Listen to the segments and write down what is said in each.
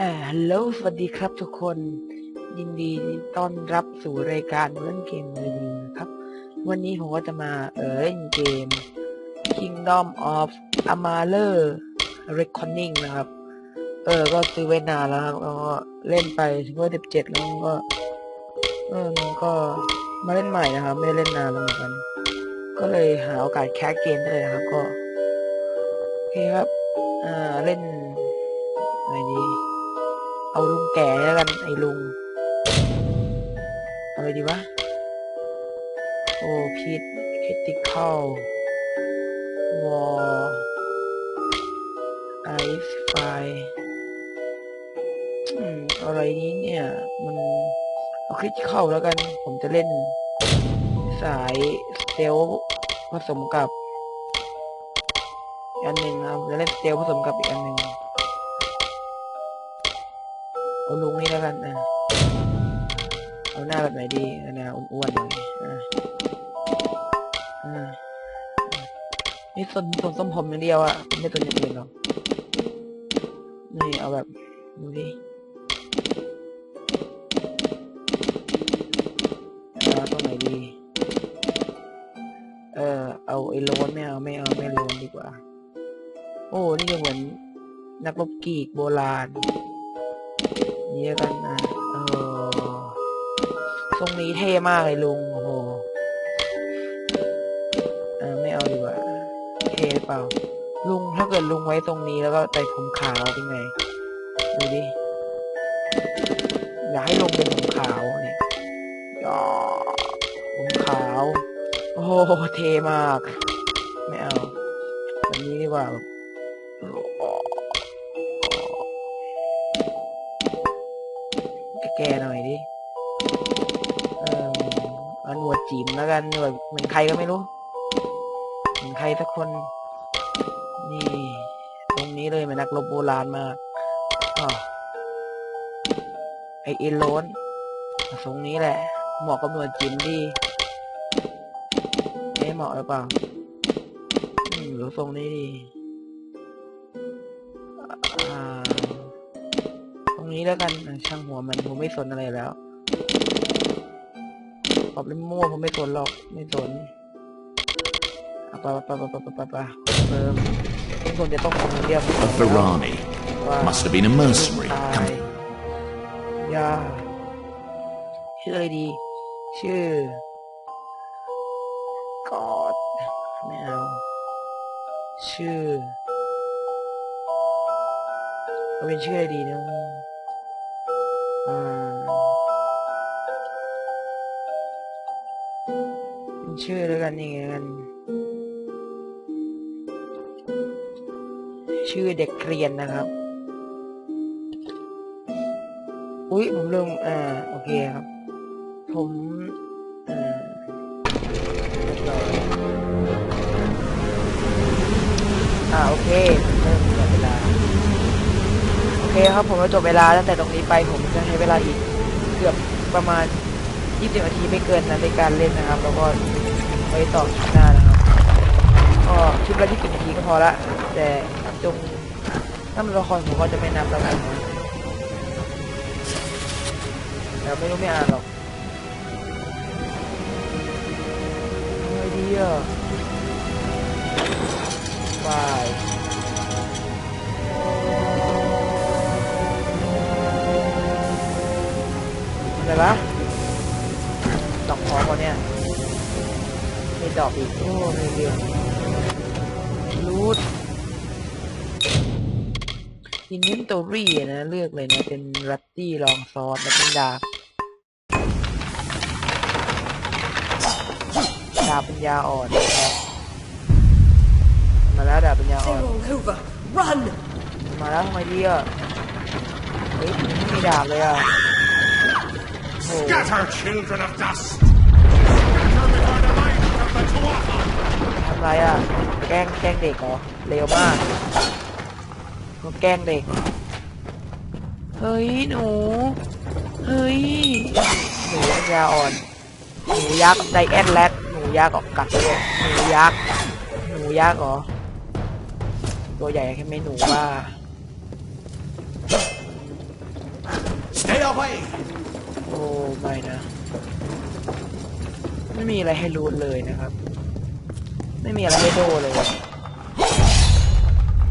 อ่าฮัลโหลสวัสดีครับทุกคน ยินดีต้อนรับสู่รายการเล่นเกมรีวิวนะครับ วันนี้ผมก็จะมาเออเล่นเกม Kingdom of Amalur Reckoning นะครับ เออ ก็ซื้อไว้นานแล้วครับแล้วก็เล่นไปถึงว่าสิบเจ็ดแล้วก็ เออมันก็มาเล่นใหม่นะครับ ไม่ได้เล่นนานแล้วเหมือนกัน ก็เลยหาโอกาสแคสเกมได้เลยนะครับ ก็โอเคครับ อ่า เล่นไหนดี เอาลุงแก่แล้วกันไอ้ลุงเอาอะไรดีวะ โอ้พีทคริติคอลวอลไอซ์ไฟอืมอะไรนี้เนี่ย มันเอาคริติคอลแล้วกัน ผมจะเล่น สายเตลผสมกับอีกอันหนึ่งนะครับจะเล่นเตลผสมกับอีกอันหนึ่ง เอาลุงนี่แล้วกันอะเอาหน้าแบบไหนดีหน้าอ้วนๆหน่อยอะอะนี่ส่วนส่วนส้มผมอย่างเดียวอะไม่ตัวอย่างอื่นหรอกนี่เอาแบบดูดิเอาตรงไหนดี เออเอาไอ้โลนไม่เอาไม่เอาไม่โลนดีกว่า โอ้ นี่ก็เหมือนนักรบกีกโบราณ นี่แล้วกันนะเออทรงนี้เท่มากเลยลุงโอ้โหเออไม่เอาดีกว่าเท่เปล่า ลุงถ้าเกิดลุงไว้ตรงนี้แล้วก็ใส่ผมขาวเป็นไงดูดิอยากให้ลงเป็นผมขาวเนี่ยยอผมขาว โอ้โหเท่มาก ไม่เอาแบบนี้ดีกว่า แบบแกหน่อยดิ เออเอาหนวดจีมแล้วกันหนวดเหมือนใครก็ไม่รู้ เหมือนใครสักคน นี่ ตรงนี้เลยเหมือนนักรบโบราณมากอ๋อไอเอโลนทรงนี้แหละ เหมาะกับหนวดจิมดีเอ๊ะเหมาะหรือเปล่าหรือทรงนี้ดีอ่า รงนี้แล้วกันอะช่างหัวมันผมไม่สนอะไรแล้วปรับเล่นมั่วผมไม่สนหรอกไม่สนเอาไปไปไปไปไปไปไปเพิ่มทุกคนจะต้องทำเรียบ A Varani. ว่า Must have been a mercenary. ตาย Come ยาชื่ออะไรดี ชื่อกอดไม่เอา ชื่อเอาเป็นชื่ออะไรดีนะ กันนี่กัน ชื่อเด็กเรียนนะครับ อุ๊ยผมลืมอ่าโอเคครับ ผมอ่าเรียบร้อยอ่าโอเคเริ่มจบเวลา โอเคครับผมจะจบเวลาตั้งแต่ตรงนี้ไปผมจะใช้เวลาอีกเกือบประมาณ20นาทีไม่เกินนะในการเล่นนะครับ แล้วก็ ไปต่อคลิปหน้านะครับก็คลิปละ20นาทีก็พอละ แต่จงถ้ามันละครผมก็จะไม่นับแล้วกันแต่ไม่รู้ไม่อ่านหรอกไงดีอะบายอะไรวะ ดอกอีก โอ้ไม่เรียนรูดอินเวนตอรี่นะ เลือกเลยนะ เป็นรัตตี้ลองซอสแล้วเป็นดาบดาบปัญญาอ่อนนะครับมาแล้วดาบปัญญาอ่อน They're all over. Run! มาแล้วทำไมดีอะเฮ้ยไม่มีดาบเลยอะโอ้โห Scatter, children of dust! ทำไรอะ แกล้งแกล้งเด็กเหรอเร็วมากก็แกล้งเด็ก เฮ้ยหนู เฮ้ย หนูปัญญาอ่อน หนูยักษ์ไดแอนแรดหนูยักษ์ออกกัดเลยหนูยักษ์ หนูยักษ์เหรอ ตัวใหญ่แค่ไม่หนูว่า away! โอ้ไม่นะ ไม่มีอะไรให้รูดเลยนะครับ ไม่มีอะไรให้โดเลย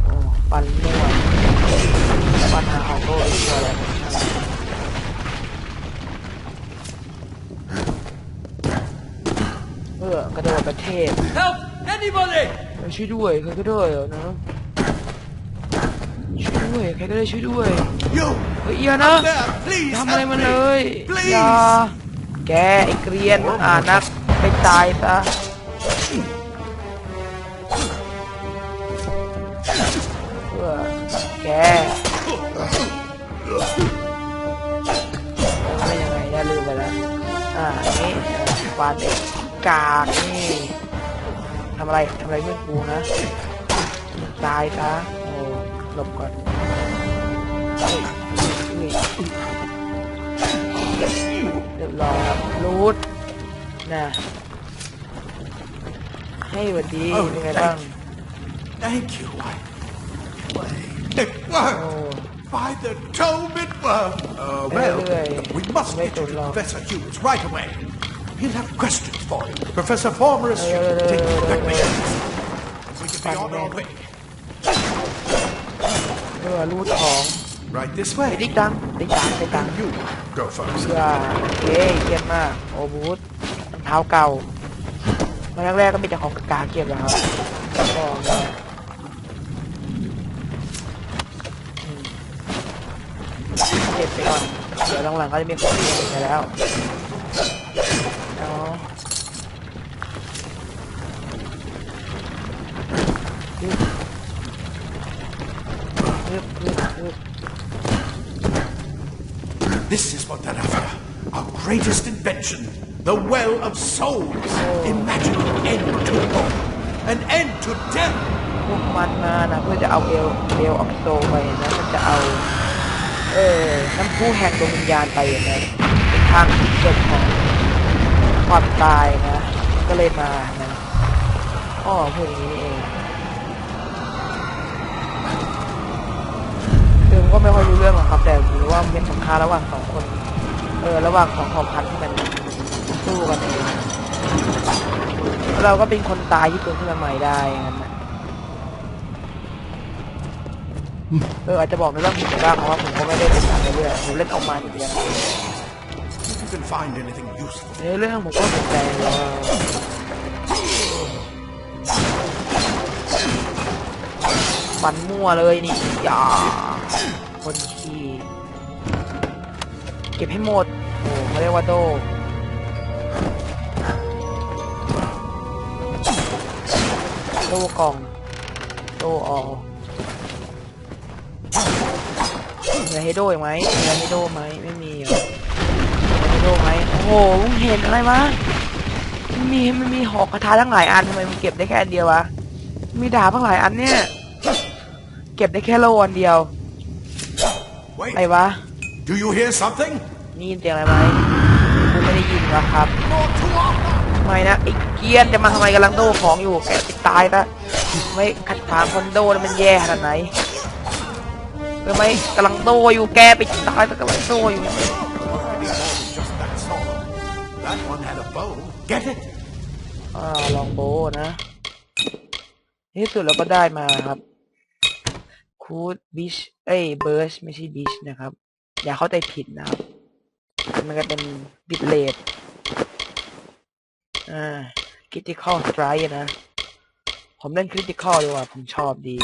โอ้ปันมั่วปันหาของโดอีกตัวแล้วเออกระโดดประเทศ Help! Anybody! ช่วยด้วยใครก็ได้เหรอนะช่วยด้วยใครก็ได้ช่วยด้วย You! เฮ้ยอย่านะ There! Please! ทำอะไร help มัน me. เลย Please! อย่าแกไอ้เกรียนอ่านักไปตายซะ แกไม่ยังไงได้ลืมไปแล้ว อ่าอันนี้วานเด็กกากนี่ทำอะไรทำอะไรเพื่อนกูนะ ตายซะโอ้หลบก่อนเฮ้ยเฮ้ยเรียบร้อยครับรูดนะให้หวัดดีเป็นไงบ้าง Thank you. I... It โอ้ worked! By the dome, it worked! Uh, well, Anyway, we must make get you it to long. Professor Hughes right away. He'll have questions for you. Professor Former is Uh, Take you back uh, my We can be on our way. เพื่อรูดของ Right this ไป way. ติ๊กตังติ๊กตังติ๊กตัง You go first. เพื่อโอเคเยี่ยมมาก โอ้บูธรองเท้าเก่ามาแรกๆก็มีแต่ของกากๆเก็บแล้วครับก็ ไปก่อน เดี๋ยวหลังๆก็จะมีของเก็บไปแล้วเอาฮึบฮึบฮึบฮึบ This is what they're after. Our greatest invention. The Well of Souls. Imagine an end to war. An end to death. พวกมันมานะเพื่อจะเอาเอลเอลออกโซไปนะมันจะเอา เออน้ำพุแห่งดวงวิญญาณไปอย่างนั้นเป็นทางจบของความตายนะ ก็เลยมานะอ้อพูดอย่างนี้เองคือก็ไม่ค่อยรู้เรื่องหรอกครับ แต่รู้ว่าเป็นสงครามระหว่างสองคน เออ ระหว่างสองเผ่าพันธุ์ที่มันสู้กันเอง เราก็เป็นคนตายที่ตื่นขึ้นมาใหม่ได้นะ เอออาจจะบอกในเรื่องผิดบ้างเพราะว่าผมก็ไม่ได้เป็นการเรื่อยๆผมเล่นออกมาอย่างเดียว If you can find anything useful. ในเรื่องผมก็สนใจว่าฟันมั่วเลยนี่อย่าคนขี้เก็บให้หมดโอ้เขาเรียกว่าโดโดกล่องโดออก มีอะไรให้โดอีกไหมมีอะไรให้โดไหมไม่มีเหรอไม่รู้ไหมโอ้โหมึงเห็นอะไรวะมันมีมันมีหอกกระทาทั้งหลายอันทำไมมึงเก็บได้แค่อันเดียววะมีดาบทั้งหลายอันเนี่ย เก็บได้แค่โลอันเดียว Wait. อะไรวะ Do you hear something? นี่ยินเสียงอะไรไหมกูไม่ได้ยินหรอกครับ More to offer. ไม่นะไอ้เกียนจะมาทำไมกำลังโดของอยู่แกไปตายซะไม่ขัดขวางคนโดแล้วมันแย่ขนาดไหน เออไม่กำลังโดอยู่แกไปตายซะกำลังโดอยู่ Already more than just that sword. That one had a bow. Get it? อ่าลองโบนะในที่สุดเราก็ได้มาครับคูดบิชเอ้ยเบิร์ชไม่ใช่บิชนะครับ อย่าเข้าใจผิดนะครับ มันก็เป็นบิตเลดอ่าคริติคอลสไตร์นะ ผมเล่นคริติคอลดีกว่า ผมชอบดี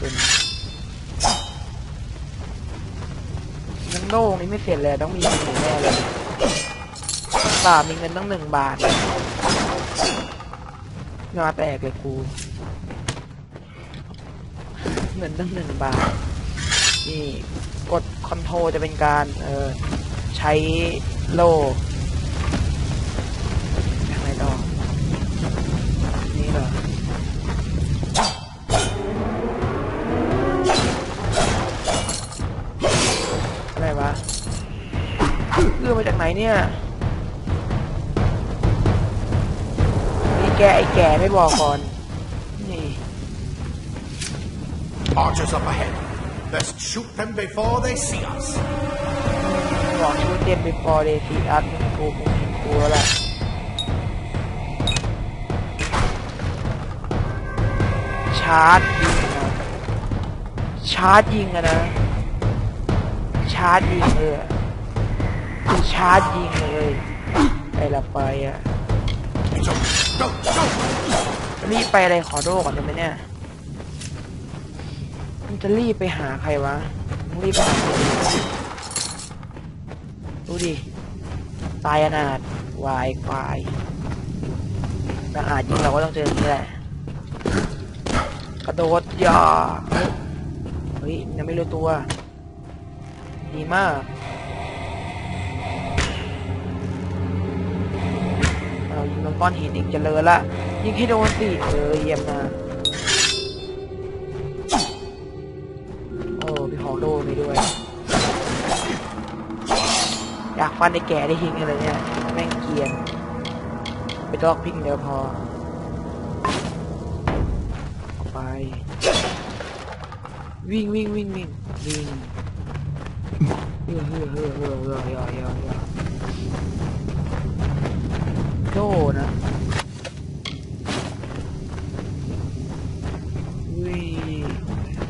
อ๋อกระสุนยังโล่งนี่ไม่เสร็จเลยต้องมีเงินแน่เลยบาทมีเงินตั้งหนึ่งบาทหน้าแตกเลยกูเงินตั้งหนึ่งบาท นี่กดคอนโทรจะเป็นการ เออใช้โล่ เนี่ย นี่แกไอ้แก่ไม่บอกก่อน นี่ Archers up ahead. Best shoot them before they see us. บอกชื่อเต็มไปพอเดซีอาร์ตมันกูกูกูแล้วล่ะชาร์จยิงนะชาร์จยิงอะนะ ชาร์จยิงเลยอะคือ ชาร์จยิงเลยไปละไปอะรีบไปอะไรขอโทษก่อนได้ไหมเนี่ย มันจะรีบไปหาใครวะรีบไปหาดูดิ ตายอนาถวายควายถ้าอาจจริงเราก็ต้องเจออย่างนี้แหละ กระโดดย่าเฮ้ยยังไม่รู้ตัว ดีมาก ก้อนหินอีกเจริญละยิงให้โดนสิเออเยี่ยมมาโอ้พี่หอโดนไปด้วย อยากฟันไอ้แก่ได้ทิ้งอะไรเนี่ยแม่งเกียนไปดอกพิงเดียวพอไป วิ่งวิ่งวิ่งวิ่งวิ่งเฮ้อเฮ้อเฮ้อเฮ้อเฮ้อยอยอย โดนะวิ่ง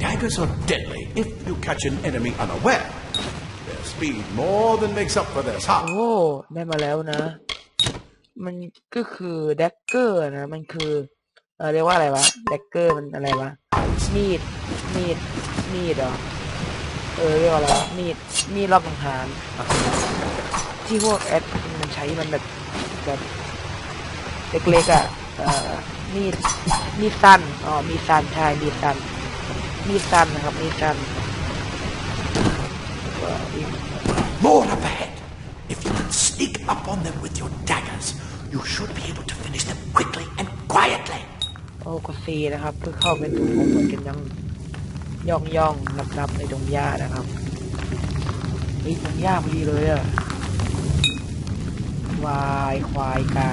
Daggers are deadly if you catch an enemy unaware. Their speed more than makes up for their โอ้ size. ได้มาแล้วนะ มันก็คือแดกเกอร์นะ มันคือเออเรียกว่าอะไรวะแดกเกอร์มันอะไรวะ มีด มีด มีดเหรอ เออเรียกว่าอะไรวะมีด มีดรอบสังหารที่พวกแอดมันใช้มันแบบแบบ เล็กๆอะเออมีดมีดสั้นอ๋อมีดสั้นใช่มีดสั้นมีดสั้นนะครับมีดสั้นก็อีก More up ahead. If you can sneak up on them with your daggers, you should be able to finish them quickly and quietly. โอ้ก็ซีนะครับเพื่อเข้าไปถูกผมเหมือนกันยังย่องย่องลับลับๆในดงหญ้านะครับเฮ้ยดงหญ้าพอดีเลยอะวายควายกลา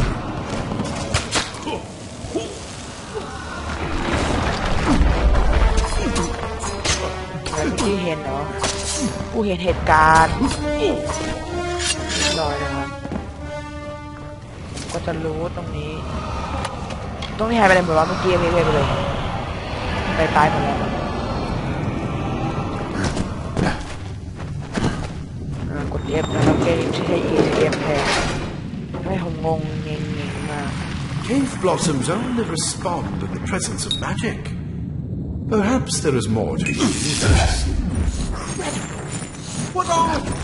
scattered. แบบที่เห็นเนาะผู้เห็นเหตุการณ์เรียบร้อยนะครับ ก็จะรู้ตรงนี้ ตรงนี้หายไปไหนหมดวะเมื่อกี้ไม่เลยไปเลยไปตายหมดแล้วอ่ากด F นะครับเกมที่ใช้ E เกมแทนให้ผมงงเงงเงงมาก Cave blossoms only respond in the presence of magic. Perhaps there is more to you. What are you?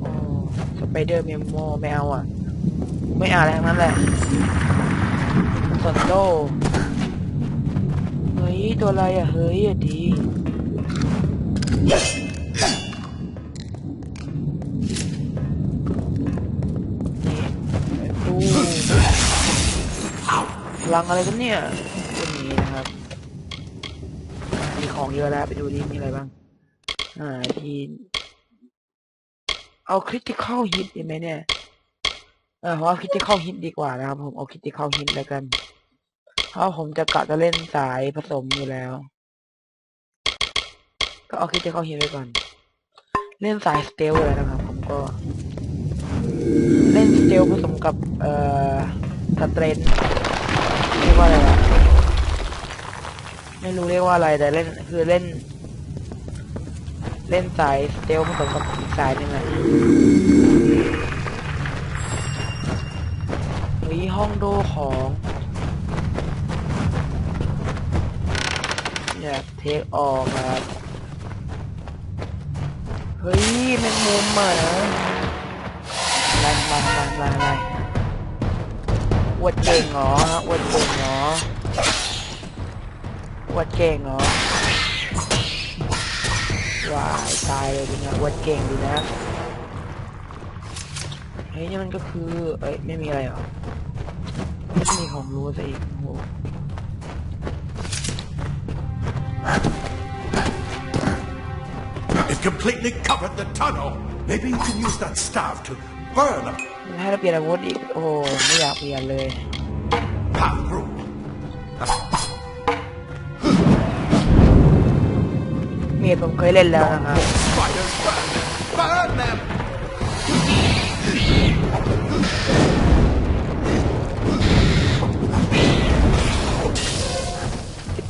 โอ้สไปเดอร์เมมโมไม่เอาอะ ไม่อ่านอะไรทั้งนั้นแหละสนโดเฮ้ย ตัวอะไรอะ เฮ้ยอะดี ลังอะไรกันเนี่ยตัวนี้นะครับ มีของเยอะแล้วไปดูดิมีอะไรบ้าง อ่าทีเอาคริติคอลฮิตดีไหมเนี่ย เออผมเอาคริติคอลฮิตดีกว่านะครับ ผมเอาคริติคอลฮิตแล้วกัน เพราะผมจะกะจะเล่นสายผสมอยู่แล้ว ก็เอาคริติคอลฮิตไว้ก่อน เล่นสายสเตลเลยนะครับ ผมก็ เล่นสเตลผสมกับ เอ่อสเตรน กว่าอะไรวะไม่รู้เรียกว่าอะไรแต่เล่นคือเล่น เล่นสายสเตลผสมกับอีกสายหนึ่งอะมีห้องโดของอยากเทคออกครับเฮ้ยแมงมุมอะนะอะไรมามามาอะไร อวดเก่งเหรออวดเก่งเหรออวดเก่งเหรอวายตายเลยดีนะอวดเก่งดีนะเฮ้ยนี่มันก็คือเอ้ยไม่มีอะไรหรอไม่มีของรู้ซะอีกโอ้โ completely covered the tunnel. Maybe you can use that staff to burn a มัน ให้เราเปลี่ยนอาวุธอีก โอ้ไม่อยากเปลี่ยนเลยมียผมเคยเล่นแล้วนะครับ Spiders burn them. Burn them.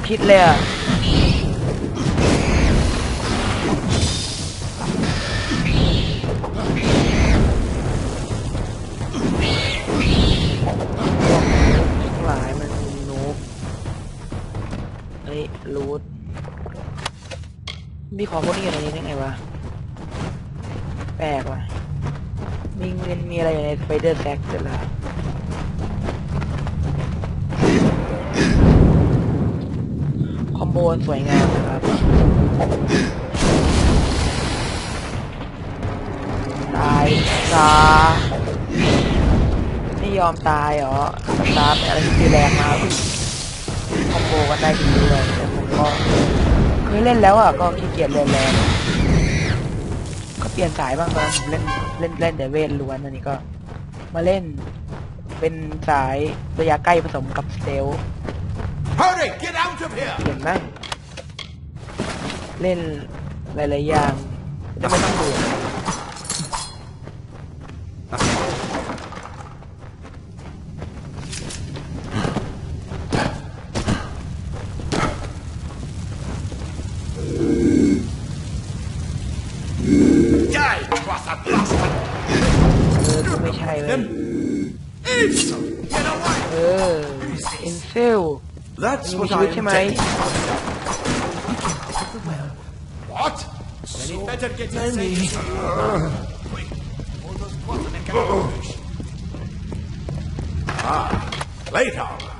พิษเลยอะ ไม่ยอมตายเหรอตาเป็นอะไรที่แรงมากคอมโบกันได้ดีด้วยแต่ผมก็เคยเล่นแล้วอะก็ขี้เกียจเล่นแล้วก็เปลี่ยนสายบ้างตอนนั้นผมเล่นเล่นเล่นแต่เวทล้วนอันนี้ก็ มาเล่นเป็นสายระยะใกล้ผสมกับสเตล Hurry, get out of here. เห็นไหมเล่นหลายๆอย่างจะไม่ต้องเ Enfield. That's what I'm him, What? What? Then he better get his safety. Quick. hold those quarters and get Ah, plate armor.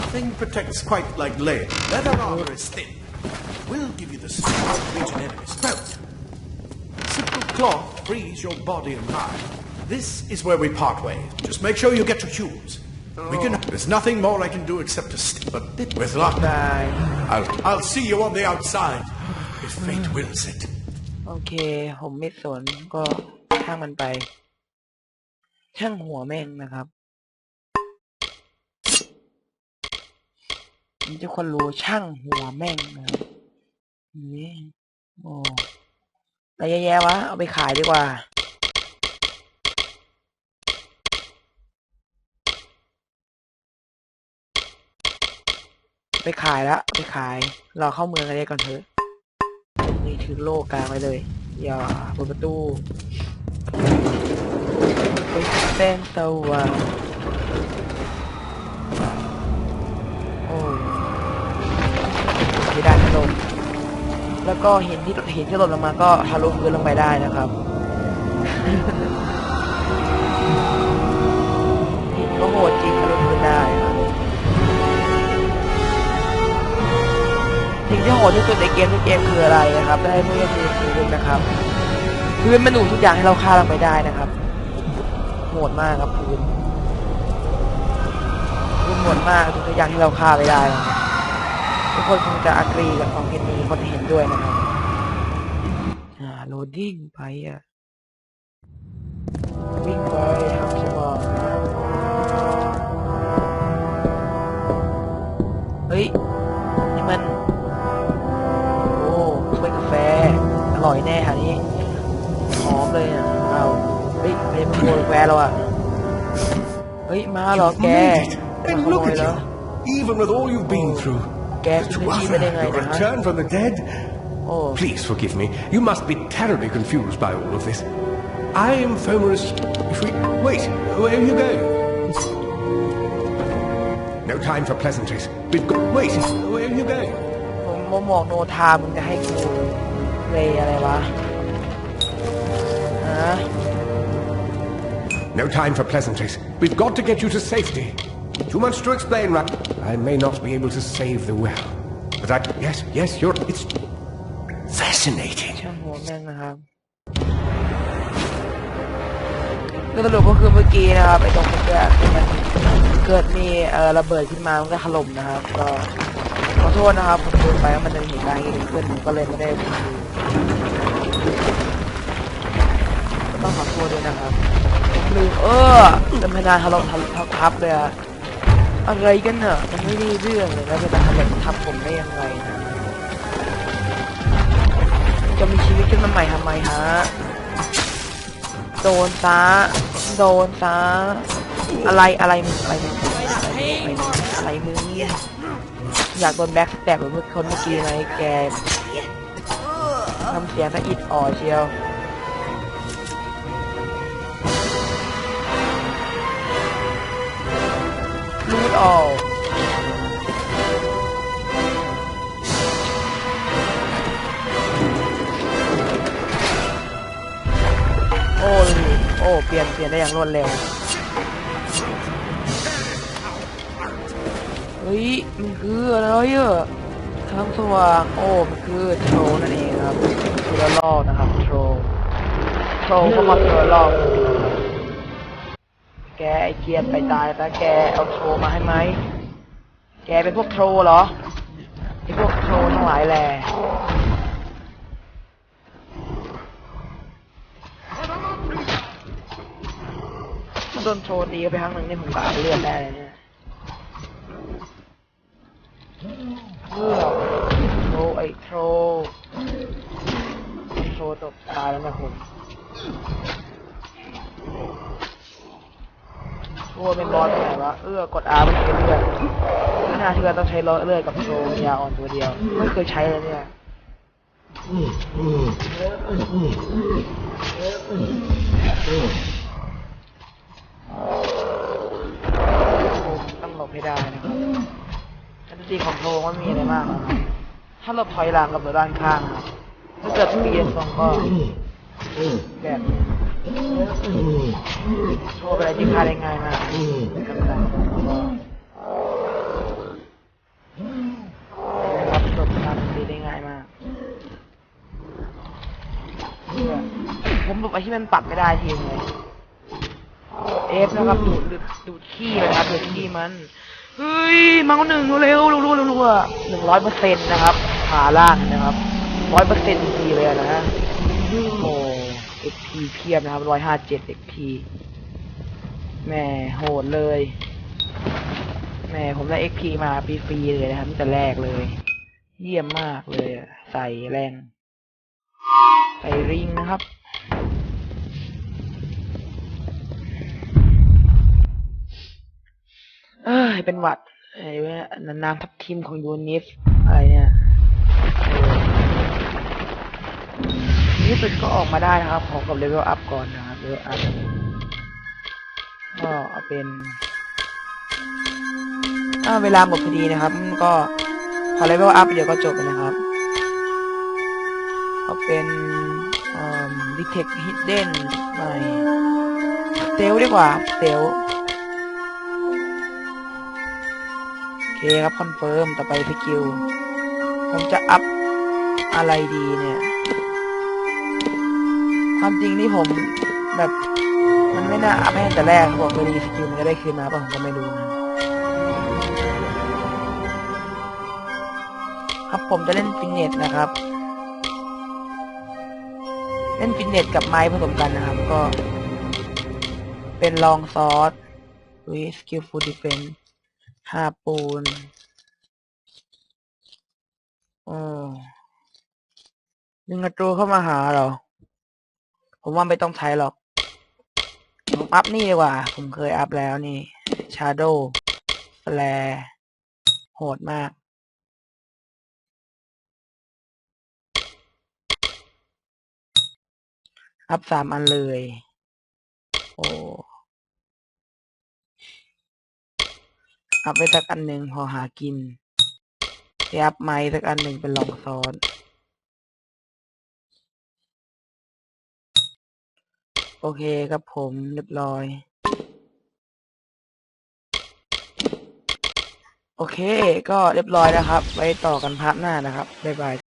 Nothing protects quite like lead. Leather armor is thin. We'll give you the strength to reach an enemy's throat. Simple cloth frees your body and mind. This is where we part ways. Just make sure you get your shoes. We can. There's nothing more I can do except to stick. But with luck, ได้ I'll, I'll see you on the outside if fate wills it. โอเค ผมไม่สนก็ช่างมันไป ช่างหัวแม่งนะครับนี่ทุกคนรู้ช่างหัวแม่งนะครับนี่โอ้อะไรแย่ๆวะ เอาไปขายดีกว่า ไปขายละไปขายรอเข้าเมืองกันเลยก่อนเถอะนี่ถือโล่กลางไว้เลย อย่าเปิดประตูไปแป้งสว่างโอ้ที่ได้านถล่มแล้วก็เห็นที่เห็นที่หล่นลงมาก็ทะลุพื้นลงไปได้นะครับ สิ่งที่โหดที่สุดในเกมทุกเกมคืออะไรนะครับ ได้เมื่อคือพื้นนะครับพื้นมันหนุทุกอย่างให้เราฆ่าลงไปได้นะครับโหดมากครับพื้นพื้นโหดมากทุกอย่างที่เราฆ่าไปได้ทุกคนคงจะอักรีกับความเห็นนี้คนเห็นด้วยนะครับอ่าโหลดดิ้งไปอะวิ่งไปทางสว่างเฮ้ย แน่ค่ะนี้หอมเลยอ่ะเอาเฮ้ยเป็นขโมยกาแฟเราอ่ะ เฮ้ย มาเหรอแก Made it. มา And ขโม look ย at แล้ว you. Even with all you've been through. แกซื้อที่ไปได้ไง You นะฮะ returned from the dead? โอ้ Please forgive me. You must be terribly confused by all of this. I am Fomerus. If we wait, where are you going? No time for pleasantries. We've got. Wait, where are you going? ผมโมบอกโนทามึงจะให้กู เลยอะไรวะฮะ No time for pleasantries. We've got to get you to safety. Too much to explain, right? I may not be able to save the well. The But I, yes, yes, you're, it's fascinating. ช่างหัวแม่งนะครับก็สรุปก็คือเมื่อกี้นะครับไอ้ตรงเมื่อกี้คือมันเกิดมีเอ่อระเบิดขึ้นมามันก็ถล่มนะครับ ก็ขอโทษนะครับผมลืมไปว่ามันจะมีเหตุการณ์อย่างนี้เกิดขึ้นผมก็เลยไม่ได้ดูก็ ต้องขอโทษด้วยนะครับผมลืมเออจำพนานถล่มทับทับเลยอะอะไรกันเนอะมันไม่ได้เรื่องเลยแล้วจะถล่มทับผมได้ยังไงนะจะมีชีวิตขึ้นมาใหม่ทำไมฮะโดนซะโดนซะอะไรอะไรมึงอะไรมึงอะไรมึงอะไรมึงอยากโดนแบ็คสแต็ปเหมือนเมื่อคนเมื่อกี้ไหมแกำเสียงถ้าอิดอ่อเชียวรูดออกโอ้ยโอ้เปลี่ยนเปลี่ยนได้อย่างรวดเร็วเฮ้ยมันคืออะไรอะ ทางสว่างโอ้มันคือโทรนั่นเองครับเทอร์ลอกนะครับโทรโทรเข้ามาเทอร์ลอกแกไอเกียร์ไปตายซะแกเอาโทรมาให้ไหมแกเป็นพวกโทรเหรอไอพวกโทรทั้งหลายแหละโดนโทรตีไปครั้งหนึ่งนี่ผมก็อัดเลือดได้เลยเนี่ย เพื่อโทรไอโทรโทรตกตายแล้วนะผมโทรเป็นบอสตรงไหนวะเออกด R มันเป็นเลือดไม่น่าเชื่อต้องใช้เลือดกับโทรยาอ่อนตัวเดียว ไม่เคยใช้เลยเนี่ยต้องหลบให้ได้นะครับ ทันทีของโทรมันมีอะไรมากนะครับถ้าหลบถอยหลังกับหลบด้านข้างครับถ้าเกิดเปลี่ยนทรงก็แบบโชว์ไปอะไรที่พลาดได้ง่ายมากนะครับหลบทำดีได้ง่ายมากผมหลบไปที่มันปรับไม่ได้ทีเลยเอฟนะครับดูดดูดขี้เลยนะครับดูดขี้มัน เฮ้ยเมาส์หนึ่งเร็วรัวๆรัวหนึ่งร้อยเปอร์เซ็นต์นะครับขาล่างนะครับร้อยเปอร์เซ็นต์ทีเลยนะฮะโอ้เอ็กพีเพียบนะครับร้อยห้าเจ็ดเอ็กพีแม่โหดเลยแม่ผมได้เอ็กพีมาฟรีๆเลยนะครับตั้งแต่แรกเลย เยี่ยมมากเลยใส่แรงใส่ริงนะครับ เอ้ยเป็นหวัดไอ้เว้ยนานทับทีมของยูนิฟอะไรเนี่ยนี่สุดก็ออกมาได้นะครับขอกับเลเวลอัพก่อนนะครับเลเวลอัพก็เอาเป็นอ่าเวลาหมดพอดีนะครับ ก็พอเลเวลอัพเดี๋ยวก็จบนะครับเอาเป็นอ่าดิเทคฮิดเด้นใหม่เตลดีกว่าเตล เคครับคอนเฟิร์มต่อไปสกิล ผมจะอัพอะไรดีเนี่ย ความจริงนี่ผมแบบ มันไม่น่าอัพให้แต่แรกเขาบอกเลยดีสกิลมันจะได้คืนมาป่ะผมก็ไม่รู้นะครับผมจะเล่นฟิตเนสนะครับ เล่นฟิตเนสกับไม้ผสมกันนะครับ ก็ เป็นลองซอสวิสกิลฟูลดิเฟน ห้าปูนโอ้ดึงกระตูเข้ามาหาเรอผมว่าไม่ต้องใช้หรอก ผมอัพนี่ดีกว่า ผมเคยอัพแล้วนี่ Shadow แฟลโหดมากอัพสามอันเลย โอ้ อัพไปสักอันหนึ่งพอหากินไปอัพไม้สักอันหนึ่งเป็นลองซ้อนโอเคครับผมเรียบร้อย โอเค ก็เรียบร้อยนะครับ ไว้ต่อกันพาร์ทหน้านะครับ บ๊ายบาย